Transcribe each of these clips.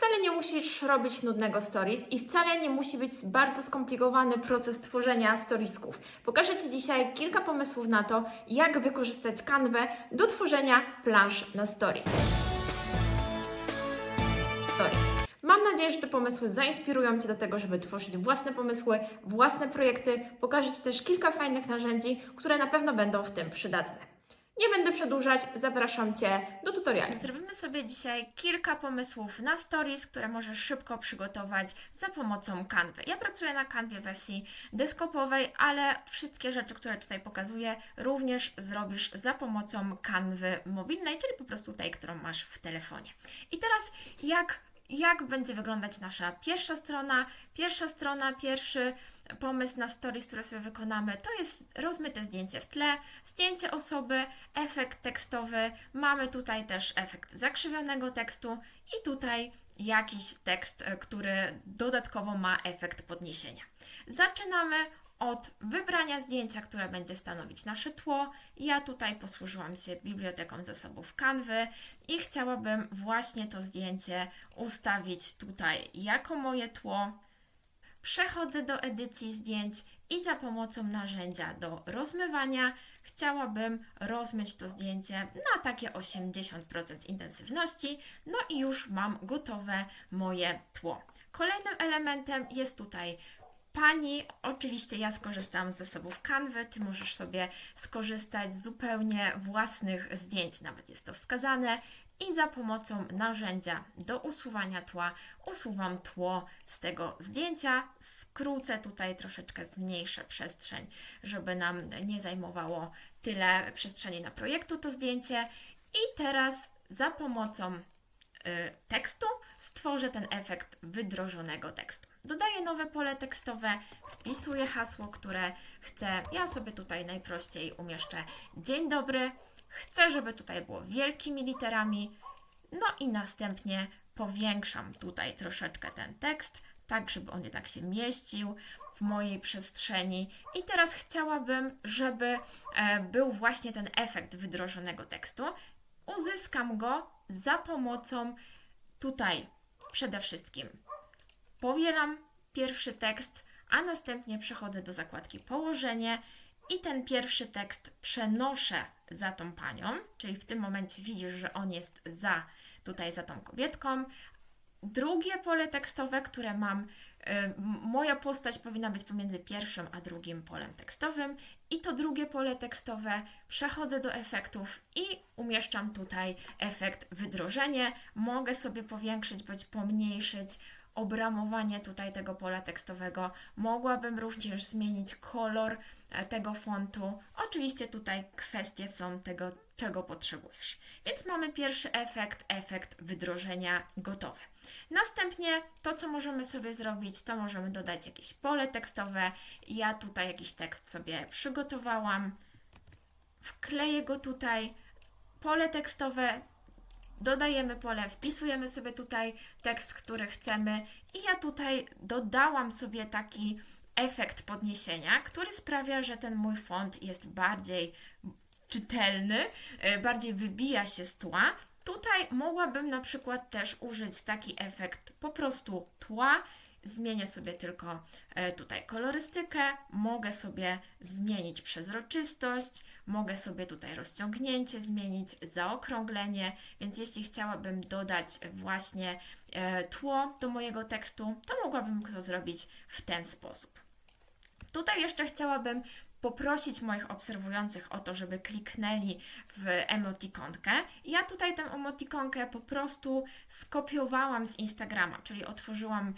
Wcale nie musisz robić nudnego stories i wcale nie musi być bardzo skomplikowany proces tworzenia storiesków. Pokażę Ci dzisiaj kilka pomysłów na to, jak wykorzystać kanwę do tworzenia plansz na stories. stories. Mam nadzieję, że te pomysły zainspirują Cię do tego, żeby tworzyć własne pomysły, własne projekty. Pokażę Ci też kilka fajnych narzędzi, które na pewno będą w tym przydatne. Nie będę przedłużać, zapraszam Cię do tutoriału. Zrobimy sobie dzisiaj kilka pomysłów na stories, które możesz szybko przygotować za pomocą Canvy. Ja pracuję na Canvie wersji deskopowej, ale wszystkie rzeczy, które tutaj pokazuję, również zrobisz za pomocą Canvy mobilnej, czyli po prostu tej, którą masz w telefonie. I teraz jak jak będzie wyglądać nasza pierwsza strona. Pierwsza strona, pierwszy pomysł na stories, który sobie wykonamy, to jest rozmyte zdjęcie w tle, zdjęcie osoby, efekt tekstowy. Mamy tutaj też efekt zakrzywionego tekstu i tutaj jakiś tekst, e, który dodatkowo ma efekt podniesienia. Zaczynamy od wybrania zdjęcia, które będzie stanowić nasze tło. Ja tutaj posłużyłam się biblioteką zasobów Canvy i chciałabym właśnie to zdjęcie ustawić tutaj jako moje tło. Przechodzę do edycji zdjęć i za pomocą narzędzia do rozmywania chciałabym rozmyć to zdjęcie na takie 80% intensywności. No i już mam gotowe moje tło. Kolejnym elementem jest tutaj Pani, oczywiście ja skorzystam z zasobów Canvy, Ty możesz sobie skorzystać z zupełnie własnych zdjęć, nawet jest to wskazane. I za pomocą narzędzia do usuwania tła usuwam tło z tego zdjęcia. Skrócę tutaj troszeczkę, zmniejszę przestrzeń, żeby nam nie zajmowało tyle przestrzeni na projektu to zdjęcie. I teraz za pomocą y, tekstu stworzę ten efekt wydrożonego tekstu. Dodaję nowe pole tekstowe, wpisuję hasło, które chcę. Ja sobie tutaj najprościej umieszczę dzień dobry. Chcę, żeby tutaj było wielkimi literami. No i następnie powiększam tutaj troszeczkę ten tekst, tak żeby on jednak się mieścił w mojej przestrzeni. I teraz chciałabym, żeby e, był właśnie ten efekt wydrożonego tekstu. Uzyskam go za pomocą tutaj przede wszystkim powielam pierwszy tekst, a następnie przechodzę do zakładki położenie i ten pierwszy tekst przenoszę za tą panią, czyli w tym momencie widzisz, że on jest za tutaj za tą kobietką. Drugie pole tekstowe, które mam, y, moja postać powinna być pomiędzy pierwszym a drugim polem tekstowym, i to drugie pole tekstowe przechodzę do efektów i umieszczam tutaj efekt wydrożenie. Mogę sobie powiększyć bądź pomniejszyć obramowanie tutaj tego pola tekstowego. Mogłabym również zmienić kolor e, tego fontu. Oczywiście tutaj kwestie są tego, czego potrzebujesz. Więc mamy pierwszy efekt, efekt wydrożenia gotowy. Następnie to, co możemy sobie zrobić, to możemy dodać jakieś pole tekstowe. Ja tutaj jakiś tekst sobie przygotowałam. Wkleję go tutaj. Pole tekstowe dodajemy pole, wpisujemy sobie tutaj tekst, który chcemy i ja tutaj dodałam sobie taki efekt podniesienia, który sprawia, że ten mój font jest bardziej czytelny, e, bardziej wybija się z tła. Tutaj mogłabym na przykład też użyć taki efekt po prostu tła Zmienię sobie tylko e, tutaj kolorystykę, mogę sobie zmienić przezroczystość, mogę sobie tutaj rozciągnięcie zmienić, zaokrąglenie, więc jeśli chciałabym dodać właśnie e, tło do mojego tekstu, to mogłabym to zrobić w ten sposób. Tutaj jeszcze chciałabym poprosić moich obserwujących o to, żeby kliknęli w emotikonkę. Ja tutaj tę emotikonkę po prostu skopiowałam z Instagrama, czyli otworzyłam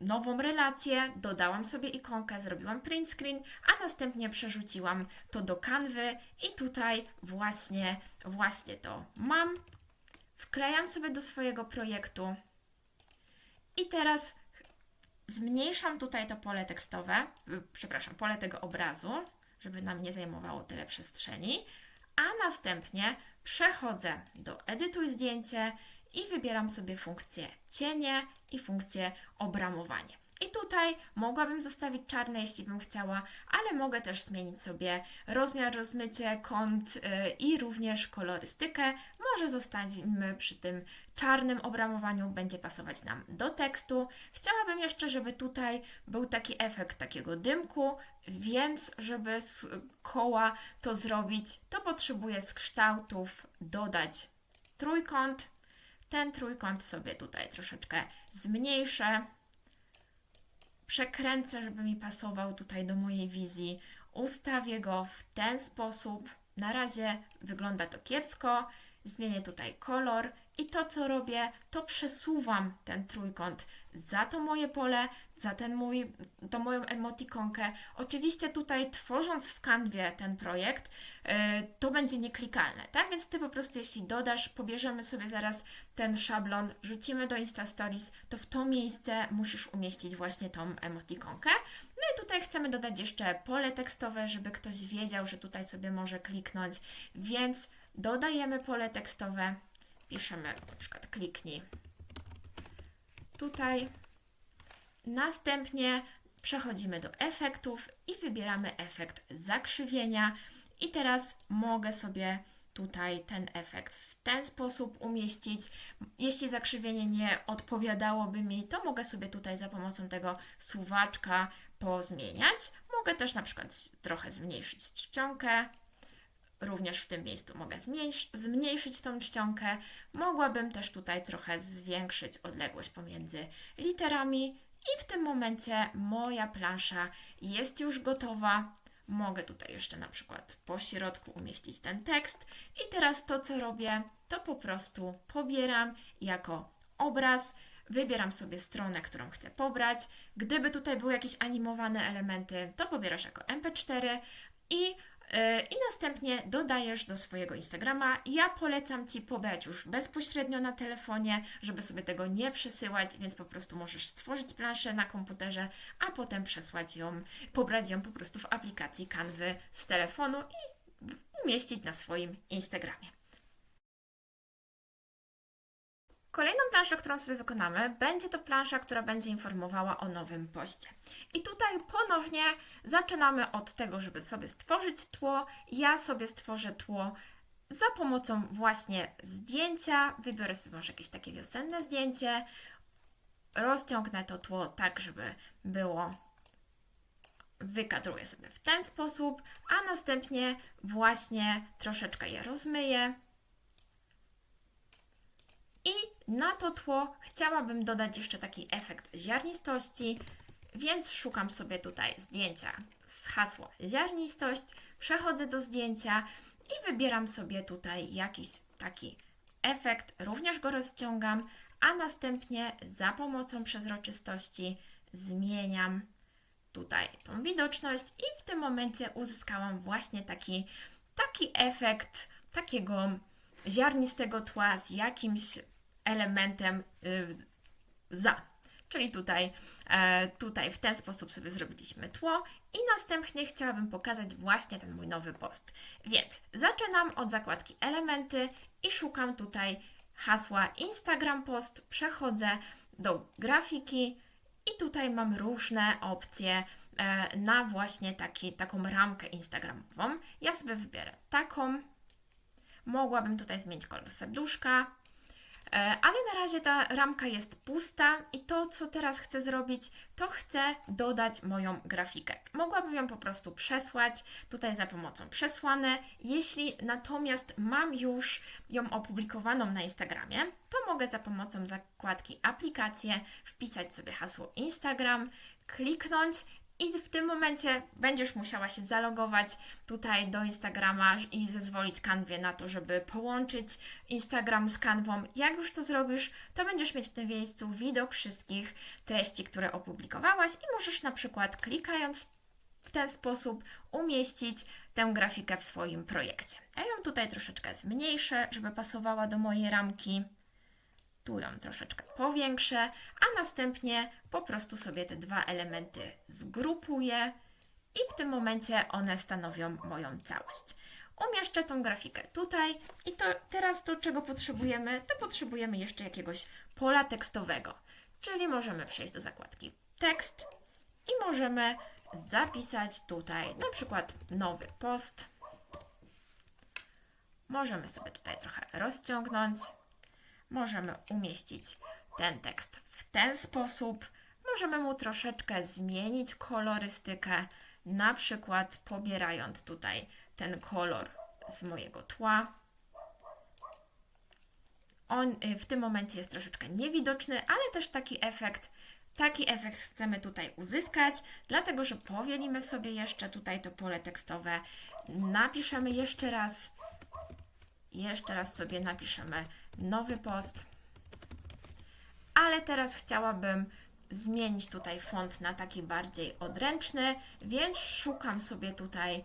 nową relację, dodałam sobie ikonkę, zrobiłam print screen, a następnie przerzuciłam to do kanwy i tutaj właśnie, właśnie to mam. Wklejam sobie do swojego projektu i teraz zmniejszam tutaj to pole tekstowe, y, przepraszam, pole tego obrazu, żeby nam nie zajmowało tyle przestrzeni, a następnie przechodzę do edytuj zdjęcie i wybieram sobie funkcję cienie i funkcję obramowanie. I tutaj mogłabym zostawić czarne, jeśli bym chciała, ale mogę też zmienić sobie rozmiar, rozmycie, kąt yy, i również kolorystykę. Może zostańmy przy tym czarnym obramowaniu, będzie pasować nam do tekstu. Chciałabym jeszcze, żeby tutaj był taki efekt takiego dymku, więc żeby z koła to zrobić, to potrzebuję z kształtów dodać trójkąt. Ten trójkąt sobie tutaj troszeczkę zmniejszę. Przekręcę, żeby mi pasował tutaj do mojej wizji. Ustawię go w ten sposób. Na razie wygląda to kiepsko. Zmienię tutaj kolor i to, co robię, to przesuwam ten trójkąt za to moje pole, za ten mój, tą moją emotikonkę. Oczywiście tutaj tworząc w kanwie ten projekt, yy, to będzie nieklikalne, tak? Więc Ty po prostu jeśli dodasz, pobierzemy sobie zaraz ten szablon, wrzucimy do Insta Stories, to w to miejsce musisz umieścić właśnie tą emotikonkę. No i tutaj chcemy dodać jeszcze pole tekstowe, żeby ktoś wiedział, że tutaj sobie może kliknąć, więc dodajemy pole tekstowe, piszemy na przykład kliknij tutaj. Następnie przechodzimy do efektów i wybieramy efekt zakrzywienia. I teraz mogę sobie tutaj ten efekt w ten sposób umieścić. Jeśli zakrzywienie nie odpowiadałoby mi, to mogę sobie tutaj za pomocą tego suwaczka pozmieniać. Mogę też na przykład trochę zmniejszyć czcionkę. Również w tym miejscu mogę zmniejsz- zmniejszyć tą czcionkę. Mogłabym też tutaj trochę zwiększyć odległość pomiędzy literami. I w tym momencie moja plansza jest już gotowa. Mogę tutaj jeszcze na przykład po środku umieścić ten tekst. I teraz to, co robię, to po prostu pobieram jako obraz. Wybieram sobie stronę, którą chcę pobrać. Gdyby tutaj były jakieś animowane elementy, to pobierasz jako MP4 i i następnie dodajesz do swojego Instagrama. Ja polecam Ci pobrać już bezpośrednio na telefonie, żeby sobie tego nie przesyłać, więc po prostu możesz stworzyć planszę na komputerze, a potem przesłać ją, pobrać ją po prostu w aplikacji Canvy z telefonu i umieścić na swoim Instagramie. Kolejną planszę, którą sobie wykonamy, będzie to plansza, która będzie informowała o nowym poście. I tutaj ponownie zaczynamy od tego, żeby sobie stworzyć tło. Ja sobie stworzę tło za pomocą właśnie zdjęcia. Wybiorę sobie może jakieś takie wiosenne zdjęcie. Rozciągnę to tło tak, żeby było. Wykadruję sobie w ten sposób, a następnie właśnie troszeczkę je rozmyję. I na to tło chciałabym dodać jeszcze taki efekt ziarnistości, więc szukam sobie tutaj zdjęcia z hasło ziarnistość, przechodzę do zdjęcia i wybieram sobie tutaj jakiś taki efekt, również go rozciągam, a następnie za pomocą przezroczystości zmieniam tutaj tą widoczność i w tym momencie uzyskałam właśnie taki, taki efekt takiego ziarnistego tła z jakimś elementem y, za. Czyli tutaj, e, tutaj w ten sposób sobie zrobiliśmy tło i następnie chciałabym pokazać właśnie ten mój nowy post. Więc zaczynam od zakładki elementy i szukam tutaj hasła Instagram post, przechodzę do grafiki i tutaj mam różne opcje e, na właśnie taki, taką ramkę instagramową. Ja sobie wybierę taką. Mogłabym tutaj zmienić kolor serduszka, Ale na razie ta ramka jest pusta i to, co teraz chcę zrobić, to chcę dodać moją grafikę. Mogłabym ją po prostu przesłać tutaj za pomocą przesłane. Jeśli natomiast mam już ją opublikowaną na Instagramie, to mogę za pomocą zakładki aplikacje wpisać sobie hasło Instagram, kliknąć i w tym momencie będziesz musiała się zalogować tutaj do Instagrama i zezwolić kanwie na to, żeby połączyć Instagram z kanwą. Jak już to zrobisz, to będziesz mieć w tym miejscu widok wszystkich treści, które opublikowałaś i możesz na przykład klikając w ten sposób umieścić tę grafikę w swoim projekcie. Ja ją tutaj troszeczkę zmniejszę, żeby pasowała do mojej ramki tu ją troszeczkę powiększę, a następnie po prostu sobie te dwa elementy zgrupuję i w tym momencie one stanowią moją całość. Umieszczę tą grafikę tutaj i to teraz to, czego potrzebujemy, to potrzebujemy jeszcze jakiegoś pola tekstowego. Czyli możemy przejść do zakładki tekst i możemy zapisać tutaj na przykład nowy post. Możemy sobie tutaj trochę rozciągnąć. Możemy umieścić ten tekst w ten sposób. Możemy mu troszeczkę zmienić kolorystykę, na przykład pobierając tutaj ten kolor z mojego tła. On y, w tym momencie jest troszeczkę niewidoczny, ale też taki efekt, taki efekt chcemy tutaj uzyskać, dlatego że powielimy sobie jeszcze tutaj to pole tekstowe, napiszemy jeszcze raz, jeszcze raz sobie napiszemy nowy post, ale teraz chciałabym zmienić tutaj font na taki bardziej odręczny, więc szukam sobie tutaj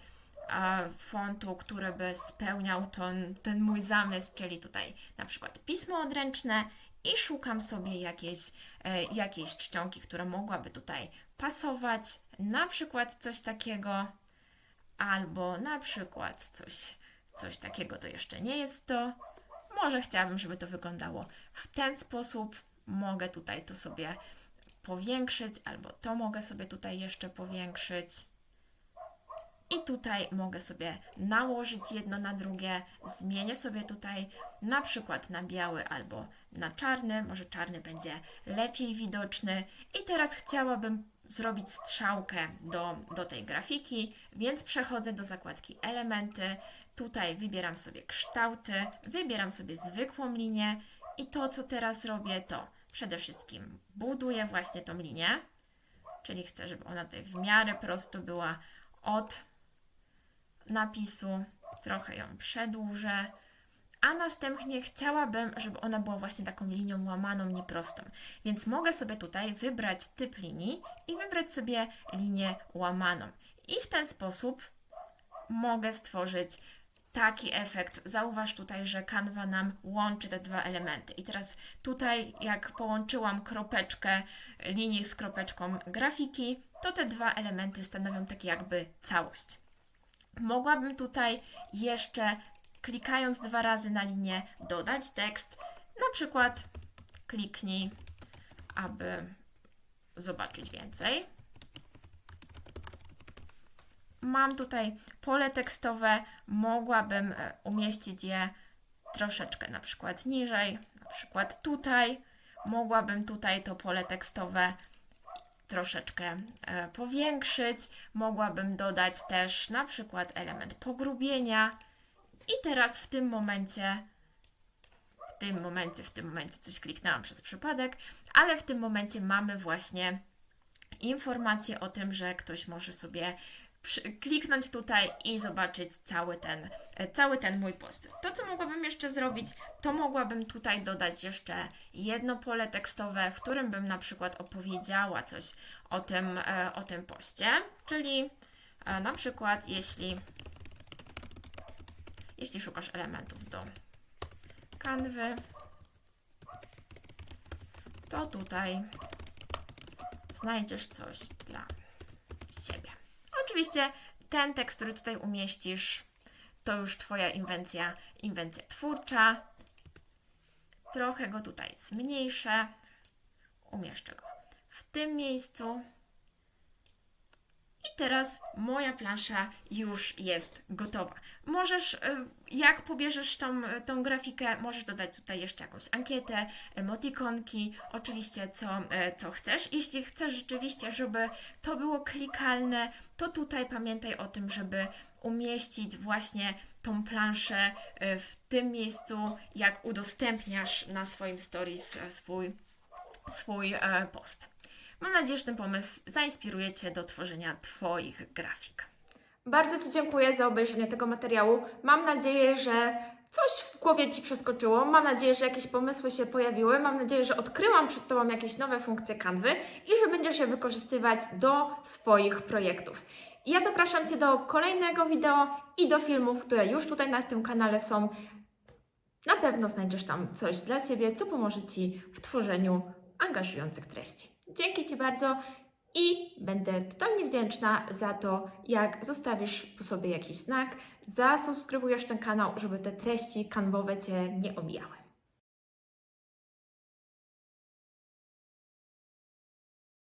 e, fontu, który by spełniał ten, ten mój zamysł, czyli tutaj na przykład pismo odręczne i szukam sobie jakiejś, e, czcionki, która mogłaby tutaj pasować, na przykład coś takiego, albo na przykład coś, coś takiego to jeszcze nie jest to. Może chciałabym, żeby to wyglądało w ten sposób. Mogę tutaj to sobie powiększyć, albo to mogę sobie tutaj jeszcze powiększyć. I tutaj mogę sobie nałożyć jedno na drugie. Zmienię sobie tutaj na przykład na biały albo na czarny. Może czarny będzie lepiej widoczny. I teraz chciałabym zrobić strzałkę do, do tej grafiki, więc przechodzę do zakładki elementy. Tutaj wybieram sobie kształty, wybieram sobie zwykłą linię i to, co teraz robię, to przede wszystkim buduję właśnie tą linię, czyli chcę, żeby ona tutaj w miarę prosto była od napisu, trochę ją przedłużę, a następnie chciałabym, żeby ona była właśnie taką linią łamaną, nieprostą. Więc mogę sobie tutaj wybrać typ linii i wybrać sobie linię łamaną. I w ten sposób mogę stworzyć taki efekt. Zauważ tutaj, że kanwa nam łączy te dwa elementy. I teraz tutaj, jak połączyłam kropeczkę linii z kropeczką grafiki, to te dwa elementy stanowią taki jakby całość. Mogłabym tutaj jeszcze klikając dwa razy na linię dodać tekst. Na przykład kliknij, aby zobaczyć więcej. Mam tutaj pole tekstowe, mogłabym e, umieścić je troszeczkę na przykład niżej, na przykład tutaj. Mogłabym tutaj to pole tekstowe troszeczkę e, powiększyć. Mogłabym dodać też na przykład element pogrubienia. I teraz w tym momencie, w tym momencie, w tym momencie coś kliknęłam przez przypadek, ale w tym momencie mamy właśnie informację o tym, że ktoś może sobie kliknąć tutaj i zobaczyć cały ten, e, cały ten mój post. To, co mogłabym jeszcze zrobić, to mogłabym tutaj dodać jeszcze jedno pole tekstowe, w którym bym na przykład opowiedziała coś o tym, e, o tym poście, czyli e, na przykład jeśli jeśli szukasz elementów do kanwy, to tutaj znajdziesz coś dla siebie. Oczywiście ten tekst, który tutaj umieścisz, to już Twoja inwencja, inwencja twórcza. Trochę go tutaj zmniejszę. Umieszczę go w tym miejscu. I teraz moja plansza już jest gotowa. Możesz, y, jak pobierzesz tą, tą grafikę, możesz dodać tutaj jeszcze jakąś ankietę, emotikonki, oczywiście co, e, co chcesz. Jeśli chcesz rzeczywiście, żeby to było klikalne, to tutaj pamiętaj o tym, żeby umieścić właśnie tą planszę e, w tym miejscu, jak udostępniasz na swoim stories e, swój, swój post. Mam nadzieję, że ten pomysł zainspiruje Cię do tworzenia Twoich grafik. Bardzo Ci dziękuję za obejrzenie tego materiału. Mam nadzieję, że coś w głowie Ci przeskoczyło. Mam nadzieję, że jakieś pomysły się pojawiły. Mam nadzieję, że odkryłam przed Tobą jakieś nowe funkcje kanwy i że będziesz je wykorzystywać do swoich projektów. Ja zapraszam Cię do kolejnego wideo i do filmów, które już tutaj na tym kanale są. Na pewno znajdziesz tam coś dla siebie, co pomoże Ci w tworzeniu angażujących treści. Dzięki Ci bardzo i będę totalnie wdzięczna za to, jak zostawisz po sobie jakiś znak, zasubskrybujesz ten kanał, żeby te treści kanwowe Cię nie omijały.